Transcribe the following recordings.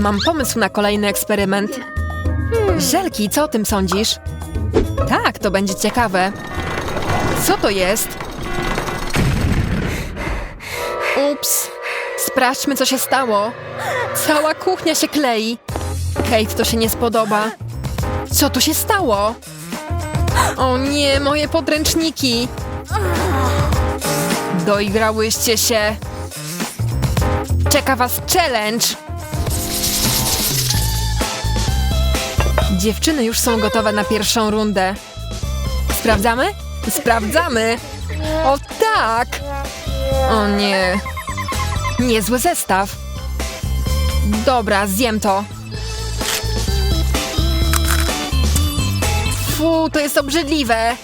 Mam pomysł na kolejny eksperyment. Żelki, co o tym sądzisz? Tak, to będzie ciekawe. Co to jest? Ups. Sprawdźmy, co się stało. Cała kuchnia się klei. Kate, to się nie spodoba. Co tu się stało? O nie, moje podręczniki. Doigrałyście się. Czeka was challenge. Dziewczyny już są gotowe na pierwszą rundę. Sprawdzamy? Sprawdzamy! O tak! O nie. Niezły zestaw. Dobra, zjem to. Fu, to jest obrzydliwe.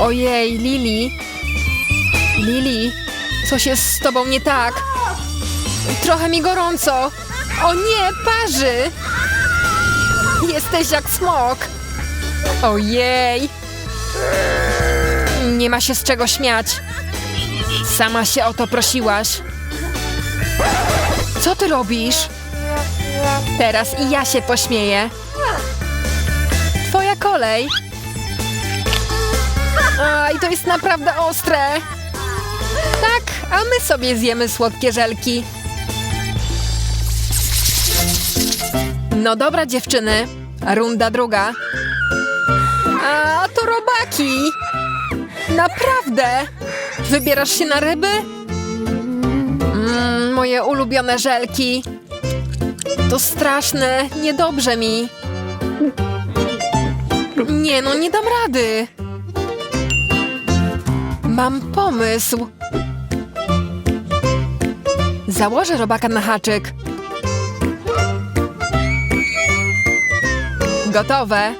Ojej, Lili. Lili, coś jest z tobą nie tak. Trochę mi gorąco. O nie, parzy. Jesteś jak smok. Ojej. Nie ma się z czego śmiać. Sama się o to prosiłaś. Co ty robisz? Teraz i ja się pośmieję. Twoja kolej. Aj, to jest naprawdę ostre. Tak, a my sobie zjemy słodkie żelki. No dobra, dziewczyny. Runda druga. A, to robaki. Naprawdę. Wybierasz się na ryby? Mm, moje ulubione żelki. To straszne, niedobrze mi. Nie no, nie dam rady. Mam pomysł. Założę robaka na haczyk. Gotowe.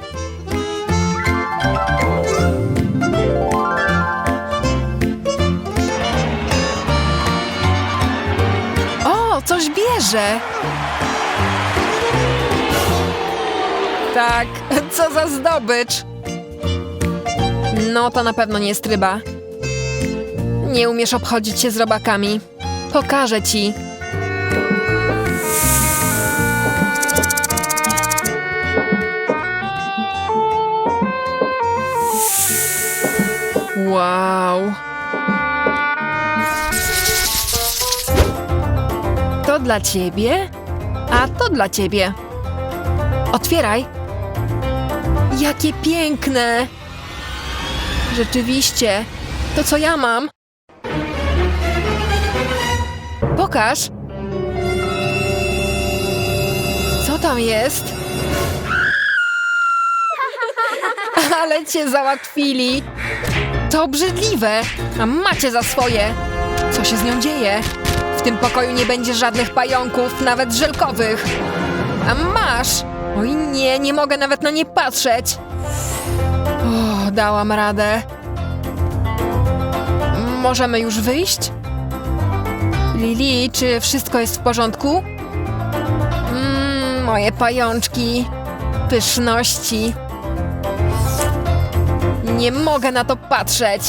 O, coś bierze. Tak, co za zdobycz. No to na pewno nie jest ryba. Nie umiesz obchodzić się z robakami. Pokażę ci. Dla ciebie, a to dla ciebie. Otwieraj. Jakie piękne. Rzeczywiście. To co ja mam? Pokaż. Co tam jest? Ale cię załatwili. To obrzydliwe, a macie za swoje. Co się z nią dzieje? Tym pokoju nie będzie żadnych pająków, nawet żelkowych. A masz! Oj nie, nie mogę nawet na nie patrzeć. O, dałam radę. Możemy już wyjść? Lili, czy wszystko jest w porządku? Mmm, moje pajączki. Pyszności. Nie mogę na to patrzeć.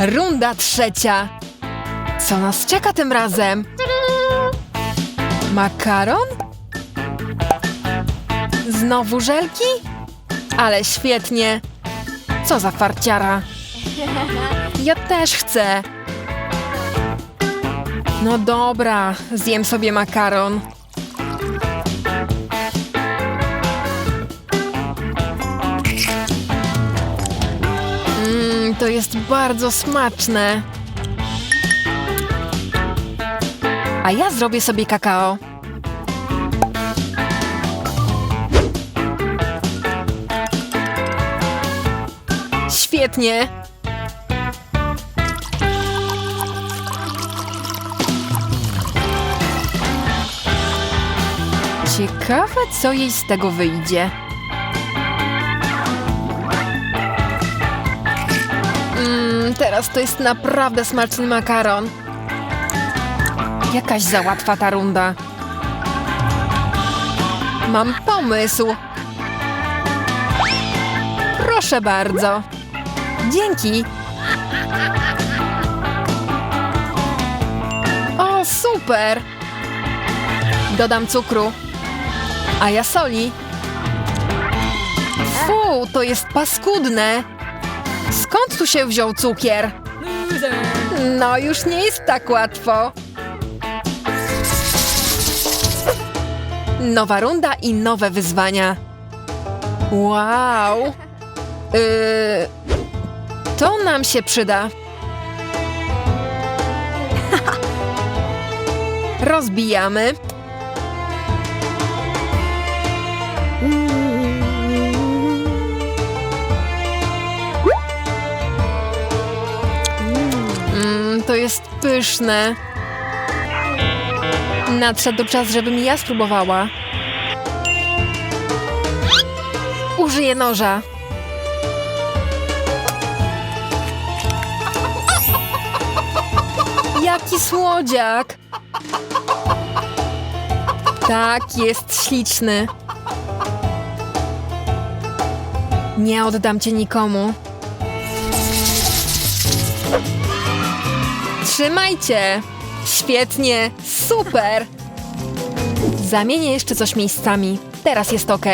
Runda trzecia. Co nas czeka tym razem? Makaron? Znowu żelki? Ale świetnie. Co za farciara. Ja też chcę. No dobra, zjem sobie makaron. Mmm, to jest bardzo smaczne. A ja zrobię sobie kakao. Świetnie. Ciekawe, co jej z tego wyjdzie. Mmm, teraz to jest naprawdę smaczny makaron. Jakaś za łatwa ta runda. Mam pomysł. Proszę bardzo. Dzięki. super! Dodam cukru. A ja soli. Fu, to jest paskudne. Skąd tu się wziął cukier? No, już nie jest tak łatwo. Nowa runda i nowe wyzwania. Wow. Yy, to nam się przyda. Rozbijamy. Mm, to jest pyszne. Nadszedł czas, żebym ja spróbowała. Użyję noża. Jaki słodziak! Tak, jest śliczny. Nie oddam cię nikomu. Trzymajcie! Świetnie! Super! Zamienię jeszcze coś miejscami. Teraz jest ok.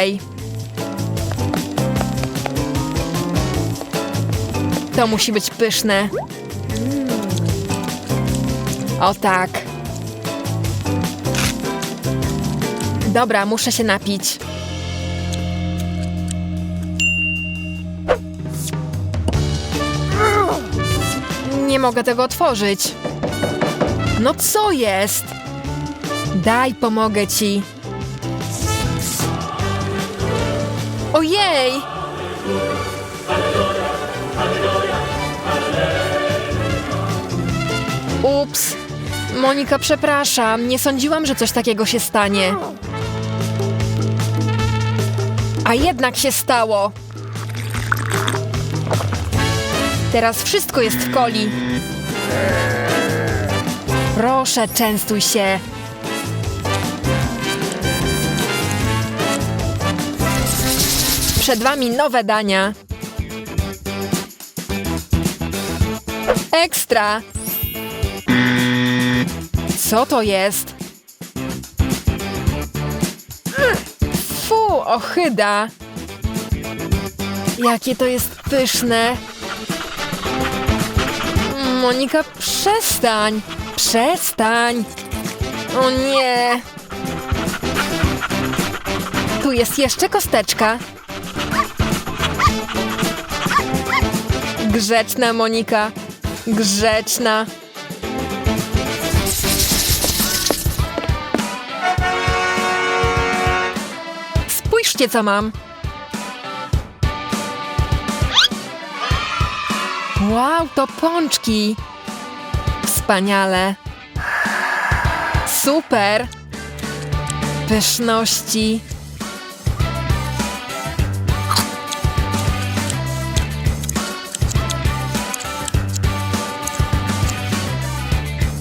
To musi być pyszne. O tak. Dobra, muszę się napić. Nie mogę tego otworzyć. No co jest? Daj, pomogę ci. Ojej! Ups. Monika, przepraszam. Nie sądziłam, że coś takiego się stanie. A jednak się stało. Teraz wszystko jest w coli. Proszę, częstuj się. Przed wami nowe dania. Ekstra! Co to jest? Fu, ochyda! Jakie to jest pyszne! Monika, przestań! Przestań! O nie! Tu jest jeszcze kosteczka. Grzeczna Monika. Grzeczna. Spójrzcie, co mam. Wow, to pączki. Wspaniale. Super. Pyszności.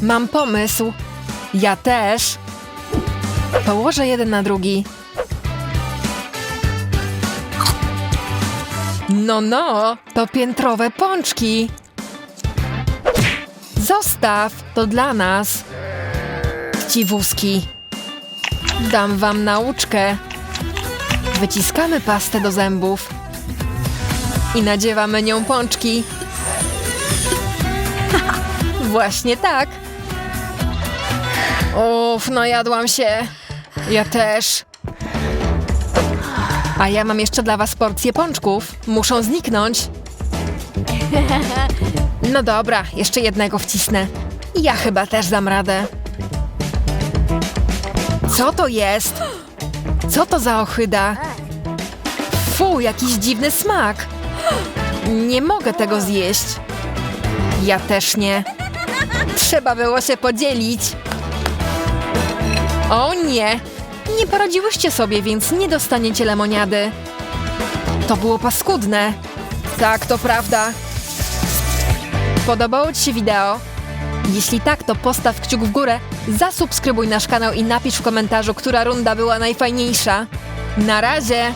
Mam pomysł. Ja też. Położę jeden na drugi. No, no, to piętrowe pączki. Zostaw, to dla nas. Chciwuski. Dam wam nauczkę. Wyciskamy pastę do zębów. I nadziewamy nią pączki. Właśnie tak. Uff, najadłam się. Ja też. A ja mam jeszcze dla was porcję pączków. Muszą zniknąć. No dobra, jeszcze jednego wcisnę. Ja chyba też dam radę. Co to jest? Co to za ochyda? Fu, jakiś dziwny smak. Nie mogę tego zjeść. Ja też nie. Trzeba było się podzielić. O nie! Nie poradziłyście sobie, więc nie dostaniecie lemoniady. To było paskudne. Tak, to prawda. Podobało Ci się wideo? Jeśli tak, to postaw kciuk w górę, zasubskrybuj nasz kanał i napisz w komentarzu, która runda była najfajniejsza. Na razie!